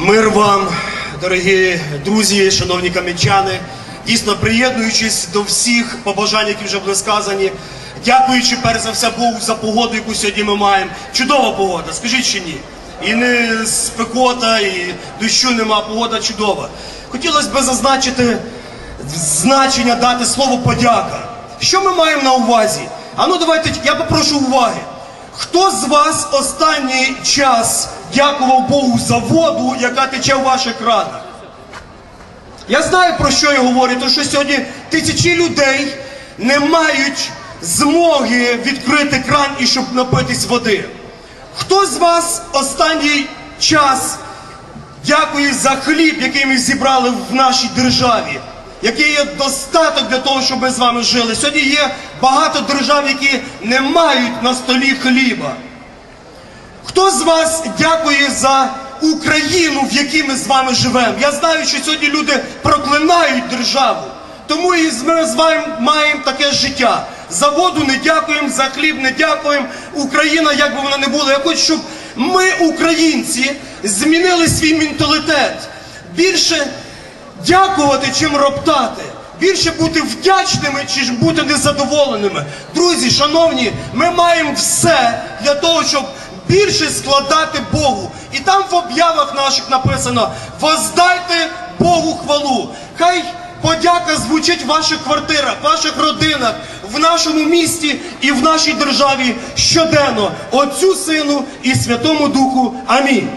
Мир вам, дорогі друзі, шановні кам'янчани. Дійсно, приєднуючись до всіх побажань, які вже були сказані, дякуючи перш за все Богу за погоду, яку сьогодні ми маємо. Чудова погода, скажіть чи ні? І не спекота, і дощу нема, погода чудова. Хотілося б зазначити значення дати слово подяка. Що ми маємо на увазі? А ну давайте, я попрошу уваги. Хто з вас останній час дякував Богу за воду, яка тече в ваших кранах? Я знаю про що я говорю, тому що сьогодні тисячі людей не мають змоги відкрити кран і щоб напитись води. Хто з вас останній час дякує за хліб, який ми зібрали в нашій державі, який є достаток для того, щоб ми з вами жили? Сьогодні є багато держав, які не мають на столі хліба. Хто з вас дякує за Україну, в якій ми з вами живемо? Я знаю, що сьогодні люди проклинають державу. Тому і ми з вами маємо таке життя. За воду не дякуємо, за хліб не дякуємо. Україна, як би вона не була, я хочу, щоб ми, українці, змінили свій менталітет. Більше дякувати, чим роптати. Більше бути вдячними, чи бути незадоволеними. Друзі, шановні, ми маємо все для того, щоб більше складати Богу. І там в об'явах наших написано: воздайте Богу хвалу. Хай подяка звучить в ваших квартирах, в ваших родинах, в нашому місті і в нашій державі щоденно. Отцю Сину і Святому Духу. Амінь.